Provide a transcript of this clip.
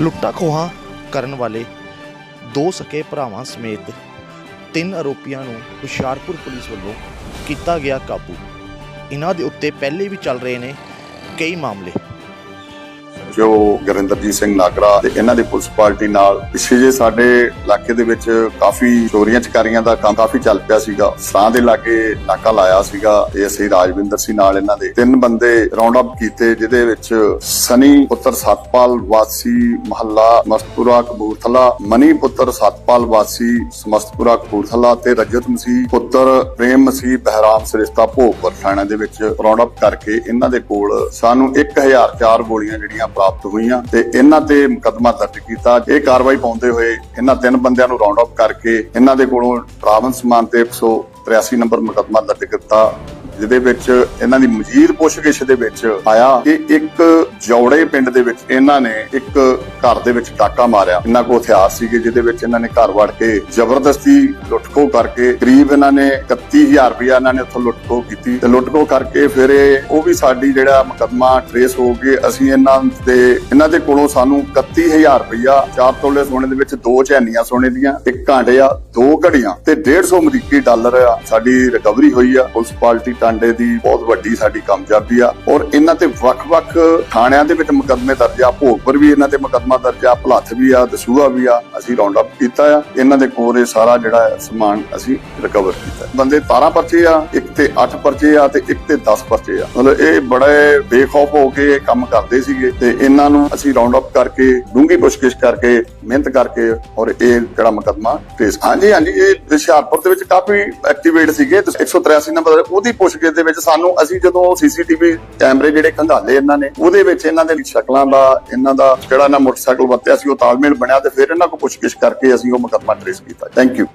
ਲੁੱਟਾਂ ਖੋਹਾਂ ਕਰਨ ਵਾਲੇ ਦੋ ਸਕੇ ਭਰਾਵਾਂ ਸਮੇਤ ਤਿੰਨ ਆਰੋਪੀਆਂ ਨੂੰ ਹੁਸ਼ਿਆਰਪੁਰ ਪੁਲਿਸ ਵੱਲੋਂ ਕੀਤਾ ਗਿਆ ਕਾਬੂ। ਇਹਨਾਂ ਦੇ ਉੱਤੇ ਪਹਿਲੇ ਵੀ ਚੱਲ ਰਹੇ ਨੇ ਕਈ ਮਾਮਲੇ। ਜੋ ਗੁਰਿੰਦਰਜੀਤ ਸਿੰਘ ਨਾਗਰਾ ਤੇ ਇਹਨਾਂ ਦੇ ਪੁਲਿਸ ਪਾਰਟੀ ਨਾਲ ਪਿੱਛੇ ਜੇ ਸਾਡੇ ਇਲਾਕੇ ਦੇ ਵਿੱਚ ਕਾਫੀ ਚੋਰੀਆਂ ਚਕਾਰੀਆਂ ਦਾ ਕੰਮ ਕਾਫੀ ਚੱਲ ਪਿਆ ਸੀਗਾ। ਸਰਾਂ ਦੇ ਲਾਗੇ ਨਾਕਾ ਲਾਇਆ ਸੀਗਾ ਤੇ ਅਸੀਂ ਰਾਜਵਿੰਦਰ ਸੀ ਨਾਲ ਇਹਨਾਂ ਦੇ ਤਿੰਨ ਬੰਦੇ ਰਾਉਂਡ ਅਪ ਕੀਤੇ ਜਿਹਦੇ ਵਿੱਚ ਸਨੀ ਪੁੱਤਰ ਸਤਪਾਲ ਵਾਸੀ, ਮਹੱਲਾ ਮਸਤਪੁਰਾ ਕਪੂਰਥਲਾ, ਮਨੀ ਪੁੱਤਰ ਸਤਪਾਲ ਵਾਸੀ, ਸਮਸਤਪੁਰਾ ਕਪੂਰਥਲਾ ਤੇ ਰਜਤ ਮਸੀਹ ਪੁੱਤਰ ਪ੍ਰੇਮ ਮਸੀਹ ਬਹਿਰਾਮ ਸਰਿਸ਼ਤਾ ਭੋਗਪੁਰ ਥਾਣਾ ਦੇ ਵਿੱਚ ਰਾਉਂਡ ਅਪ ਕਰਕੇ ਇਹਨਾਂ ਦੇ ਕੋਲ ਸਾਨੂੰ 1004 ਗੋਲੀਆਂ ਜਿਹੜੀਆਂ ਪ੍ਰਾਪਤ ਹੋਈਆਂ ਤੇ ਇਹਨਾਂ ਤੇ ਮੁਕੱਦਮਾ ਦਰਜ ਕੀਤਾ। ਇਹ ਕਾਰਵਾਈ ਪਾਉਂਦੇ ਹੋਏ ਇਹਨਾਂ ਤਿੰਨ ਬੰਦਿਆਂ ਨੂੰ ਰਾਉਂਡ ਅਪ ਕਰਕੇ ਇਹਨਾਂ ਦੇ ਕੋਲੋਂ ਰਾਵਣ ਸਮਾਨ ਤੇ 183 ਨੰਬਰ ਮੁਕੱਦਮਾ ਦਰਜ ਕੀਤਾ, ਜਿਹਦੇ ਵਿੱਚ ਇਹਨਾਂ ਦੀ ਮਜੀਦ ਪੁੱਛਗਿੱਛ ਦੇ ਵਿੱਚ ਆਇਆ ਕਿ ਇੱਕ ਜੌੜੇ ਪਿੰਡ ਦੇ ਵਿੱਚ ਇਹਨਾਂ ਨੇ ਇੱਕ ਘਰ ਦੇ ਵਿੱਚ ਡਾਕਾ ਮਾਰਿਆ। ਇਹਨਾਂ ਕੋਲ ਹਥਿਆਰ ਸੀਗੇ, ਜਿਹਦੇ ਵਿੱਚ ਇਹਨਾਂ ਨੇ ਘਰ ਵੜ ਕੇ ਜ਼ਬਰਦਸਤੀ ਲੁੱਟਖੋ ਕਰਕੇ ਕਰੀਬ ਇਹਨਾਂ ਨੇ 31000 ਰੁਪਇਆ ਇਹਨਾਂ ਨੇ ਉੱਥੋਂ ਲੁੱਟਖੋ ਕੀਤੀ ਤੇ ਲੁੱਟਖੋ ਕਰਕੇ ਫਿਰ ਉਹ ਵੀ ਸਾਡੀ ਜਿਹੜਾ ਮੁਕੱਦਮਾ ਟਰੇਸ ਹੋ ਕੇ ਅਸੀਂ ਇਹਨਾਂ ਦੇ ਇਹਨਾਂ ਦੇ ਕੋਲੋਂ ਸਾਨੂੰ 31000 ਰੁਪਇਆ ਚਾਰ ਤੋਲੇ ਸੋਨੇ ਦੇ ਵਿੱਚ, ਦੋ ਚੈਨੀਆਂ ਸੋਨੇ ਦੀਆਂ, ਇੱਕ ਘਾਂਡੇ ਆ, ਦੋ ਘੜੀਆਂ ਤੇ 150 ਅਮਰੀਕੀ ਡਾਲਰ ਸਾਡੀ ਰਿਕਵਰੀ ਹੋਈ ਆ। ਪੁਲਿਸ ਪਾਰਟੀ ਟਾਂਡੇ ਦੀ ਬਹੁਤ ਵੱਡੀ ਸਾਡੀ ਕਾਮਯਾਬੀ ਆ। ਔਰ ਇਹਨਾਂ ਤੇ ਵੱਖ-ਵੱਖ ਥਾਣਿਆਂ ਦੇ ਵਿੱਚ ਮੁਕੱਦਮੇ ਦਰਜ ਆ। ਭੋਗਪੁਰ ਵੀ ਇਹਨਾਂ ਤੇ ਮੁਕੱਦਮਾ ਦਰਜ ਆ, ਭਲੱਥ ਵੀ ਆ, ਦਸੂਹਾ ਵੀ ਆ, ਅਸੀਂ ਰਾਉਂਡ ਅਪ ਕੀਤਾ ਆ। ਇਹਨਾਂ ਦੇ ਕੋਲ ਇਹ ਸਾਰਾ ਜਿਹੜਾ ਸਮਾਨ ਅਸੀਂ ਰਿਕਵਰ ਕੀਤਾ। ਬੰਦੇ 12 ਪਰਚੇ ਆ, ਇੱਕ ਤੇ 8 ਪਰਚੇ ਆ ਤੇ ਇੱਕ ਤੇ 10 ਪਰਚੇ ਆ। ਮਤਲਬ ਇਹ ਬੜੇ ਬੇਖੌਫ ਹੋ ਕੇ ਇਹ ਕੰਮ ਕਰਦੇ ਸੀਗੇ ਤੇ ਇਹਨਾਂ ਨੂੰ ਅਸੀਂ ਰਾਉਂਡ ਅਪ ਕਰਕੇ ਡੂੰਗੀ ਪੁੱਛਗਿੱਛ ਕਰਕੇ, ਮਿਹਨਤ ਕਰਕੇ ਔਰ ਇਹ ਜਿਹੜਾ ਮੁਕੱਦਮਾ ਟ੍ਰੇਸ ਹਾਂਜੀ ਹਾਂਜੀ, ਇਹ ਹੁਸ਼ਿਆਰਪੁਰ ਦੇ ਵਿੱਚ ਕਾਫੀ ਐਕਟੀਵੇਟ ਸੀਗੇ। ਤੇ 183 ਨੰਬਰ ਉਹਦੀ ਪੁੱਛਗਿੱਛ ਦੇ ਵਿੱਚ ਸਾਨੂੰ ਅਸੀਂ ਜਦੋਂ ਸੀਸੀਟੀਵੀ ਕੈਮਰੇ ਜਿਹੜੇ ਖੰਗਾਲੇ ਇਹਨਾਂ ਨੇ, ਉਹਦੇ ਵਿੱਚ ਇਹਨਾਂ ਦੇ ਸ਼ਕਲਾਂ ਦਾ, ਇਹਨਾਂ ਦਾ ਜਿਹੜਾ ਇਹਨਾਂ ਮੋਟਰਸਾਈਕਲ ਵਰਤਿਆ ਸੀ, ਉਹ ਤਾਲਮੇਲ ਬਣਿਆ ਤੇ ਫਿਰ ਇਹਨਾਂ ਕੋਲ ਪੁੱਛਗਿੱਛ ਕਰਕੇ ਅਸੀਂ ਉਹ ਮੁਕੱਦਮਾ ਟ੍ਰੇਸ ਕੀਤਾ। Thank you